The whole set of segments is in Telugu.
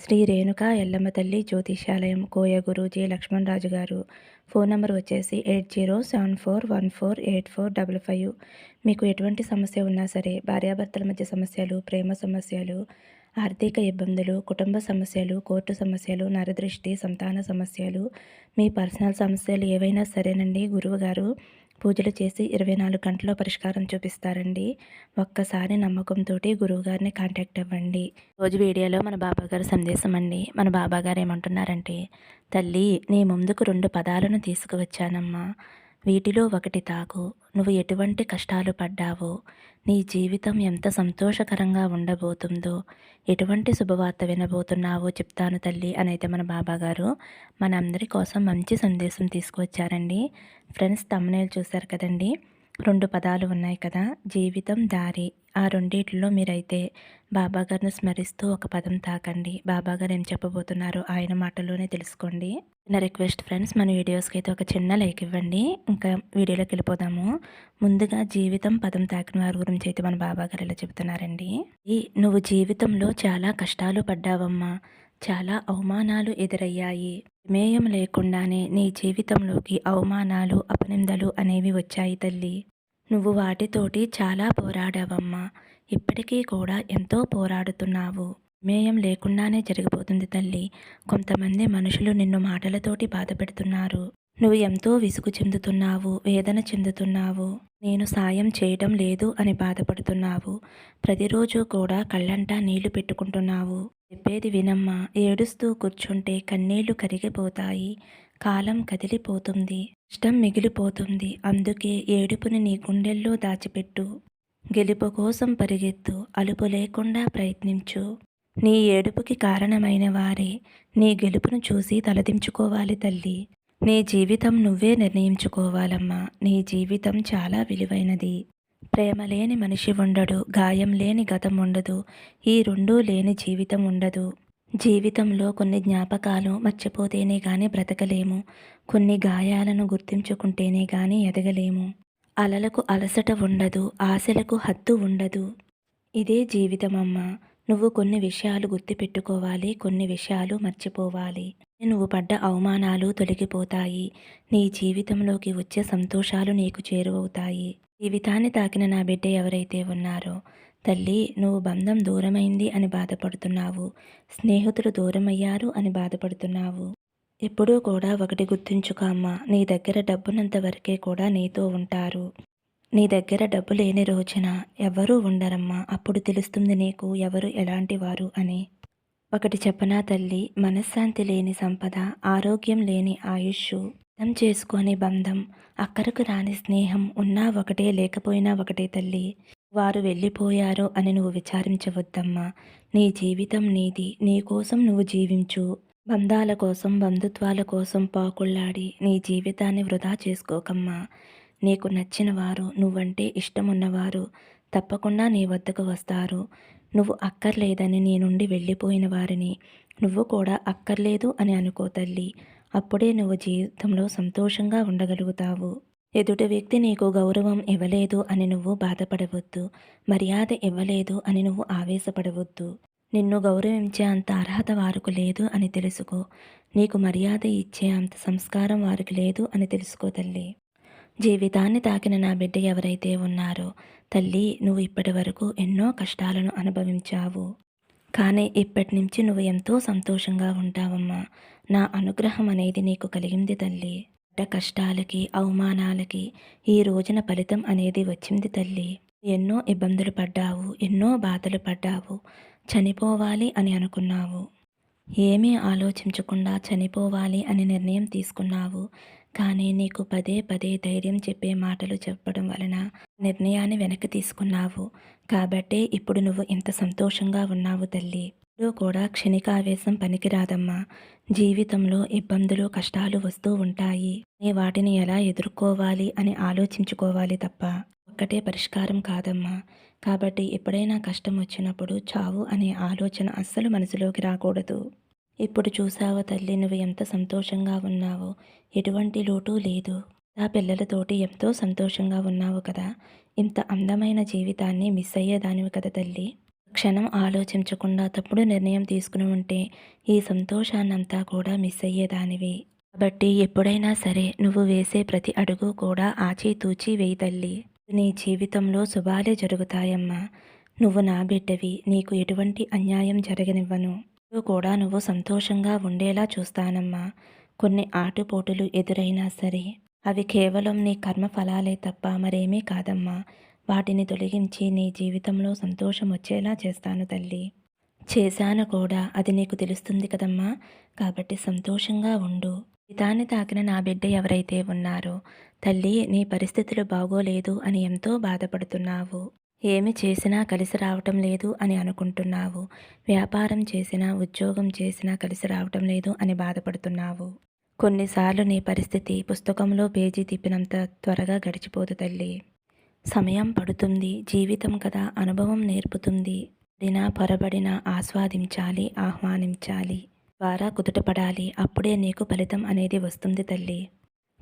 శ్రీ రేణుక ఎల్లమ్మ తల్లి జ్యోతిషాలయం కోయ గురు లక్ష్మణరాజు గారు. ఫోన్ నెంబర్ వచ్చేసి eight zero seven four one four eight four double five. మీకు ఎటువంటి సమస్య ఉన్నా సరే భార్యాభర్తల మధ్య సమస్యలు ప్రేమ సమస్యలు ఆర్థిక ఇబ్బందులు కుటుంబ సమస్యలు కోర్టు సమస్యలు నరదృష్టి సంతాన సమస్యలు మీ పర్సనల్ సమస్యలు ఏవైనా సరేనండి గురువు గారు. పూజలు చేసి ఇరవై నాలుగు గంటల్లో పరిష్కారం చూపిస్తారండి. ఒక్కసారి నమ్మకంతో గురువుగారిని కాంటాక్ట్ అవ్వండి. రోజు వీడియోలో మన బాబాగారు సందేశం అండి మన బాబాగారు ఏమంటున్నారంటే తల్లి నీ ముందుకు రెండు పదాలను తీసుకువచ్చానమ్మా. వీటిలో ఒకటి తాగు నువ్వు ఎటువంటి కష్టాలు పడ్డావో నీ జీవితం ఎంత సంతోషకరంగా ఉండబోతుందో ఎటువంటి శుభవార్త వినబోతున్నావో చెప్తాను తల్లి అనైతే మన బాబాగారు మనందరి కోసం మంచి సందేశం తీసుకువచ్చారండి. ఫ్రెండ్స్ తమ్మునేలు చూశారు కదండి. రెండు పదాలు ఉన్నాయి కదా జీవితం దారి. ఆ రెండిట్లో మీరైతే బాబాగారిని స్మరిస్తూ ఒక పదం తాకండి. బాబాగారు ఏం చెప్పబోతున్నారో ఆయన మాటలోనే తెలుసుకోండి. నా రిక్వెస్ట్ ఫ్రెండ్స్ మన వీడియోస్కి అయితే ఒక చిన్న లైక్ ఇవ్వండి. ఇంకా వీడియోలోకి వెళ్ళిపోదాము. ముందుగా జీవితం పదం తాకిన వారి గురించి అయితే మన బాబాగారు ఇలా చెబుతున్నారండి? ఈ నువ్వు జీవితంలో చాలా కష్టాలు పడ్డావమ్మా. చాలా అవమానాలు ఎదురయ్యాయి. ప్రమేయం లేకుండానే నీ జీవితంలోకి అవమానాలు అపనిందలు అనేవి వచ్చాయి తల్లి. నువ్వు వాటితోటి చాలా పోరాడావమ్మా. ఇప్పటికీ కూడా ఎంతో పోరాడుతున్నావు. మేయం లేకుండానే జరిగిపోతుంది తల్లి. కొంతమంది మనుషులు నిన్ను మాటలతోటి బాధపెడుతున్నారు. నువ్వు ఎంతో విసుగు చెందుతున్నావు వేదన చెందుతున్నావు. నేను సాయం చేయడం లేదు అని బాధపడుతున్నావు. ప్రతిరోజు కూడా కళ్ళంటా నీళ్ళు పెట్టుకుంటున్నావు. చెప్పేది వినమ్మా. ఏడుస్తూ కూర్చుంటే కన్నీళ్ళు కరిగిపోతాయి. కాలం కదిలిపోతుంది. ఇష్టం మిగిలిపోతుంది. అందుకే ఏడుపుని నీ గుండెల్లో దాచిపెట్టు. గెలుపు కోసం పరిగెత్తు. అలుపు లేకుండా ప్రయత్నించు. నీ ఏడుపుకి కారణమైన వారే. నీ గెలుపును చూసి తలదించుకోవాలి తల్లి. నీ జీవితం నువ్వే నిర్ణయించుకోవాలమ్మా. నీ జీవితం చాలా విలువైనది. ప్రేమ లేని మనిషి ఉండడు గాయం లేని గతం ఉండదు ఈ రెండూ లేని జీవితం ఉండదు జీవితంలో కొన్ని జ్ఞాపకాలు మర్చిపోతేనే కానీ బ్రతకలేము కొన్ని గాయాలను గుర్తించుకుంటేనే కానీ ఎదగలేము. అలలకు అలసట ఉండదు ఆశలకు హద్దు ఉండదు. ఇదే జీవితమమ్మా నువ్వు కొన్ని విషయాలు గుర్తుపెట్టుకోవాలి కొన్ని విషయాలు మర్చిపోవాలి. నువ్వు పడ్డ అవమానాలు తొలగిపోతాయి నీ జీవితంలోకి వచ్చే సంతోషాలు నీకు చేరువవుతాయి. జీవితాన్ని తాకిన నా బిడ్డ ఎవరైతే ఉన్నారో తల్లి నువ్వు బంధం దూరమైంది అని బాధపడుతున్నావు. స్నేహితులు దూరమయ్యారు అని బాధపడుతున్నావు. ఎప్పుడూ కూడా ఒకటి గుర్తుంచుకో అమ్మా నీ దగ్గర డబ్బునంత వరకే కూడా నీతో ఉంటారు. నీ దగ్గర డబ్బు లేని రోజున ఎవరూ ఉండరమ్మా అప్పుడు తెలుస్తుంది నీకు ఎవరు ఎలాంటి వారు అని. ఒకటి చెప్పనా తల్లి మనశ్శాంతి లేని సంపద ఆరోగ్యం లేని ఆయుష్ అర్థం చేసుకోని బంధం అక్కరకు రాని స్నేహం ఉన్నా ఒకటే లేకపోయినా ఒకటే తల్లి. వారు వెళ్ళిపోయారు అని నువ్వు విచారించవద్దమ్మా. నీ జీవితం నీది నీ కోసం నువ్వు జీవించు. బంధాల కోసం బంధుత్వాల కోసం పాకుళ్ళాడి నీ జీవితాన్ని వృధా చేసుకోకమ్మా. నీకు నచ్చిన వారు నువ్వంటే ఇష్టమున్నవారు తప్పకుండా నీ వద్దకు వస్తారు. నువ్వు అక్కర్లేదని నీ నుండి వెళ్ళిపోయిన వారిని నువ్వు కూడా అక్కర్లేదు అని అనుకో తల్లి. అప్పుడే నువ్వు జీవితంలో సంతోషంగా ఉండగలుగుతావు. ఎదుటి వ్యక్తి నీకు గౌరవం ఇవ్వలేదు అని నువ్వు బాధపడవద్దు. మర్యాద ఇవ్వలేదు అని నువ్వు ఆవేశపడవద్దు. నిన్ను గౌరవించే అంత అర్హత వారికి లేదు అని తెలుసుకో. నీకు మర్యాద ఇచ్చే అంత సంస్కారం వారికి లేదు అని తెలుసుకో తల్లి. జీవితాన్ని తాకిన నా బిడ్డ ఎవరైతే ఉన్నారో తల్లి నువ్వు ఇప్పటి వరకు ఎన్నో కష్టాలను అనుభవించావు. కానీ ఇప్పటి నుంచి నువ్వు ఎంతో సంతోషంగా ఉంటావమ్మా. నా అనుగ్రహం అనేది నీకు కలిగింది తల్లి. పడ్డ కష్టాలకి అవమానాలకి ఈ రోజున ఫలితం అనేది వచ్చింది తల్లి. ఎన్నో ఇబ్బందులు పడ్డావు ఎన్నో బాధలు పడ్డావు. చనిపోవాలి అని అనుకున్నావు. ఏమీ ఆలోచించకుండా చనిపోవాలి అని నిర్ణయం తీసుకున్నావు. కానీ నీకు పదే పదే ధైర్యం చెప్పే మాటలు చెప్పడం వలన నిర్ణయాన్ని వెనక్కి తీసుకున్నావు. కాబట్టే ఇప్పుడు నువ్వు ఇంత సంతోషంగా ఉన్నావు తల్లి. ఇప్పుడు కూడా క్షణికావేశం పనికిరాదమ్మా. జీవితంలో ఇబ్బందులు కష్టాలు వస్తూ ఉంటాయి. నీ వాటిని ఎలా ఎదుర్కోవాలి అని ఆలోచించుకోవాలి తప్ప ఒక్కటే పరిష్కారం కాదమ్మా. కాబట్టి ఎప్పుడైనా కష్టం వచ్చినప్పుడు చావు అనే ఆలోచన అస్సలు మనసులోకి రాకూడదు. ఇప్పుడు చూసావా తల్లి నువ్వు ఎంత సంతోషంగా ఉన్నావో? ఎటువంటి లోటు లేదు. నా పిల్లలతోటి ఎంతో సంతోషంగా ఉన్నావు కదా. ఇంత అందమైన జీవితాన్ని మిస్ అయ్యేదానివి కదా తల్లి. క్షణం ఆలోచించకుండా తప్పుడు నిర్ణయం తీసుకుని ఉంటే ఈ సంతోషాన్నంతా కూడా మిస్ అయ్యేదానివి. కాబట్టి ఎప్పుడైనా సరే నువ్వు వేసే ప్రతి అడుగు కూడా ఆచితూచి వేయి తల్లి. నీ జీవితంలో శుభాలే జరుగుతాయమ్మా. నువ్వు నా బిడ్డవి నీకు ఎటువంటి అన్యాయం జరగనివ్వను. కూడా నువ్వు సంతోషంగా ఉండేలా చూస్తానమ్మా. కొన్ని ఆటుపోటులు ఎదురైనా సరే అవి కేవలం నీ కర్మ ఫలాలే తప్ప మరేమీ కాదమ్మా. వాటిని తొలగించి నీ జీవితంలో సంతోషం వచ్చేలా చేస్తాను తల్లి. చేశాను కూడా అది నీకు తెలుస్తుంది కదమ్మా. కాబట్టి సంతోషంగా ఉండు. పితాన్ని తాకిన నా బిడ్డ ఎవరైతే ఉన్నారో తల్లి నీ పరిస్థితులు బాగోలేదు అని ఎంతో బాధపడుతున్నావు. ఏమి చేసినా కలిసి రావటం లేదు అని అనుకుంటున్నావు. వ్యాపారం చేసినా ఉద్యోగం చేసినా కలిసి రావటం లేదు అని బాధపడుతున్నావు. కొన్నిసార్లు నీ పరిస్థితి పుస్తకంలో పేజీ తిప్పినంత త్వరగా గడిచిపోదు తల్లి. సమయం పడుతుంది జీవితం కదా అనుభవం నేర్పుతుంది. పడినా పొరబడిన ఆస్వాదించాలి ఆహ్వానించాలి. ద్వారా కుదుటపడాలి అప్పుడే నీకు ఫలితం అనేది వస్తుంది తల్లి.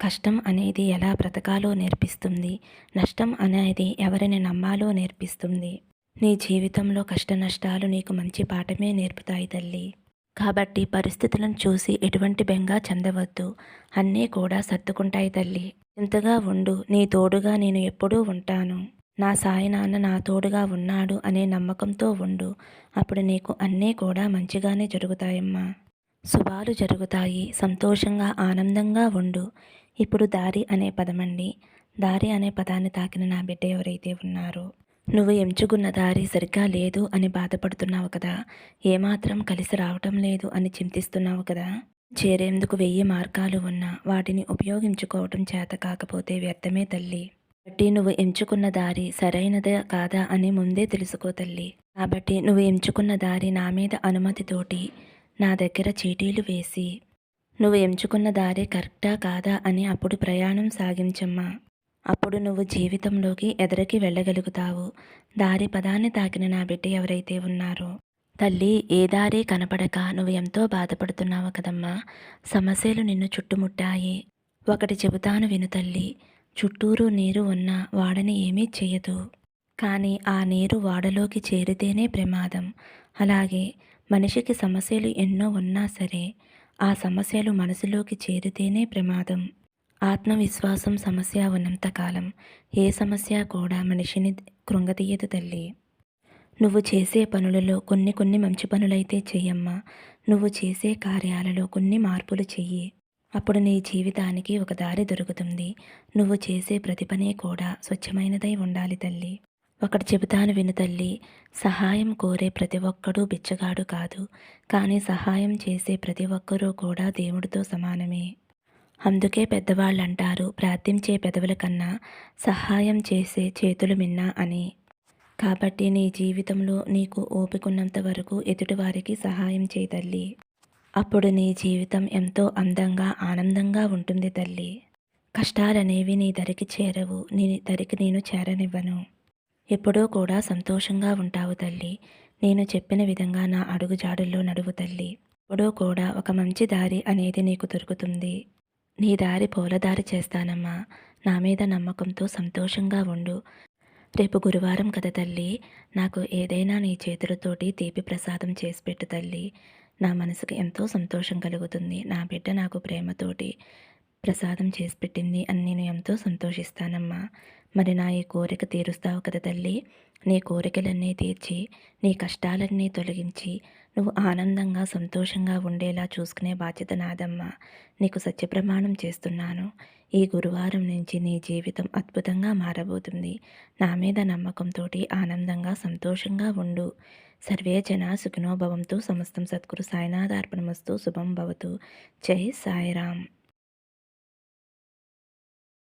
కష్టం అనేది ఎలా బ్రతకాలో నేర్పిస్తుంది? నష్టం అనేది ఎవరిని నమ్మాలో నేర్పిస్తుంది? నీ జీవితంలో కష్ట నష్టాలు నీకు మంచి పాఠమే నేర్పుతాయి తల్లి. కాబట్టి పరిస్థితులను చూసి ఎటువంటి బెంగా చెందవద్దు. అన్నీ కూడా సర్దుకుంటాయి తల్లి. ఇంతగా ఉండు నీ తోడుగా నేను ఎప్పుడూ ఉంటాను. నా సాయి నాన్న నా తోడుగా ఉన్నాడు అనే నమ్మకంతో ఉండు. అప్పుడు నీకు అన్నీ కూడా మంచిగానే జరుగుతాయమ్మా. శుభాలు జరుగుతాయి. సంతోషంగా ఆనందంగా ఉండు. ఇప్పుడు దారి అనే పదమండి. దారి అనే పదాన్ని తాకిన నా బిడ్డ ఎవరైతే ఉన్నారో నువ్వు ఎంచుకున్న దారి సరిగ్గా లేదు అని బాధపడుతున్నావు కదా. ఏమాత్రం కలిసి రావటం లేదు అని చింతిస్తున్నావు కదా. చేరేందుకు వెయ్యి మార్గాలు ఉన్నా వాటిని ఉపయోగించుకోవటం చేత కాకపోతే వ్యర్థమే తల్లి. కాబట్టి నువ్వు ఎంచుకున్న దారి సరైనదే కాదా అని ముందే తెలుసుకో తల్లి. కాబట్టి నువ్వు ఎంచుకున్న దారి నా మీద అనుమతితోటి నా దగ్గర చీటీలు వేసి నువ్వు ఎంచుకున్న దారి కరెక్టా కాదా అని అప్పుడు ప్రయాణం సాగించమ్మా. అప్పుడు నువ్వు జీవితంలోకి ఎదరికి వెళ్ళగలుగుతావు. దారి పదాన్ని తాకిన నా బిడ్డ ఎవరైతే ఉన్నారో. తల్లి ఏ దారి కనపడక నువ్వు ఎంతో బాధపడుతున్నావు కదమ్మా. సమస్యలు నిన్ను చుట్టుముట్టాయి. ఒకటి చెబుతాను విను తల్లి చుట్టూరు నీరు ఉన్నా వాడని ఏమీ చేయదు కానీ ఆ నీరు వాడలోకి చేరితేనే ప్రమాదం. అలాగే మనిషికి సమస్యలు ఎన్నో ఉన్నా సరే ఆ సమస్యలు మనసులోకి చేరితేనే ప్రమాదం. ఆత్మవిశ్వాసం సమస్య ఉన్నంతకాలం ఏ సమస్య కూడా మనిషిని కృంగతీయదు తల్లి. నువ్వు చేసే పనులలో కొన్ని కొన్ని మంచి పనులైతే చెయ్యమ్మా నువ్వు చేసే కార్యాలలో కొన్ని మార్పులు చెయ్యి. అప్పుడు నీ జీవితానికి ఒక దారి దొరుకుతుంది. నువ్వు చేసే ప్రతి పని కూడా స్వచ్ఛమైనదై ఉండాలి తల్లి. ఒకటి చెబుతాను విను తల్లి సహాయం కోరే ప్రతి ఒక్కడూ బిచ్చగాడు కాదు కానీ సహాయం చేసే ప్రతి ఒక్కరూ కూడా దేవుడితో సమానమే. అందుకే పెద్దవాళ్ళు అంటారు ప్రార్థించే పెదవుల కన్నా సహాయం చేసే చేతులు మిన్నా అని. కాబట్టి నీ జీవితంలో నీకు ఓపికన్నంత వరకు ఎదుటివారికి సహాయం చేయి తల్లి. అప్పుడు నీ జీవితం ఎంతో అందంగా ఆనందంగా ఉంటుంది తల్లి. కష్టాలనేవి నీ దరికి చేరవు నీ దరికి నేను చేరనివ్వను. ఎప్పుడూ కూడా సంతోషంగా ఉంటావు తల్లి. నేను చెప్పిన విధంగా నా అడుగుజాడుల్లో నడువు తల్లి. ఎప్పుడూ కూడా ఒక మంచి దారి అనేది నీకు దొరుకుతుంది. నీ దారి పూలదారి చేస్తానమ్మా. నా మీద నమ్మకంతో సంతోషంగా ఉండు. రేపు గురువారం కదా తల్లి. నాకు ఏదైనా నీ చేతులతోటి తీపి ప్రసాదం చేసి పెట్టు తల్లి. నా మనసుకు ఎంతో సంతోషం కలుగుతుంది. నా బిడ్డ నాకు ప్రేమతోటి. ప్రసాదం చేసి పెట్టింది అని నేను ఎంతో సంతోషిస్తానమ్మా. మరి నా ఈ కోరిక తీరుస్తావు కదా తల్లి. నీ కోరికలన్నీ తీర్చి నీ కష్టాలన్నీ తొలగించి నువ్వు ఆనందంగా సంతోషంగా ఉండేలా చూసుకునే బాధ్యత నాదమ్మా. నీకు సత్యప్రమాణం చేస్తున్నాను. ఈ గురువారం నుంచి నీ జీవితం అద్భుతంగా మారబోతుంది. నా మీద నమ్మకంతో ఆనందంగా సంతోషంగా ఉండు. సర్వే జన సుఖినోభవంతో సమస్తం సద్గురు సాయినాథార్పణమస్తు శుభం భవతు. జై సాయిరామ్.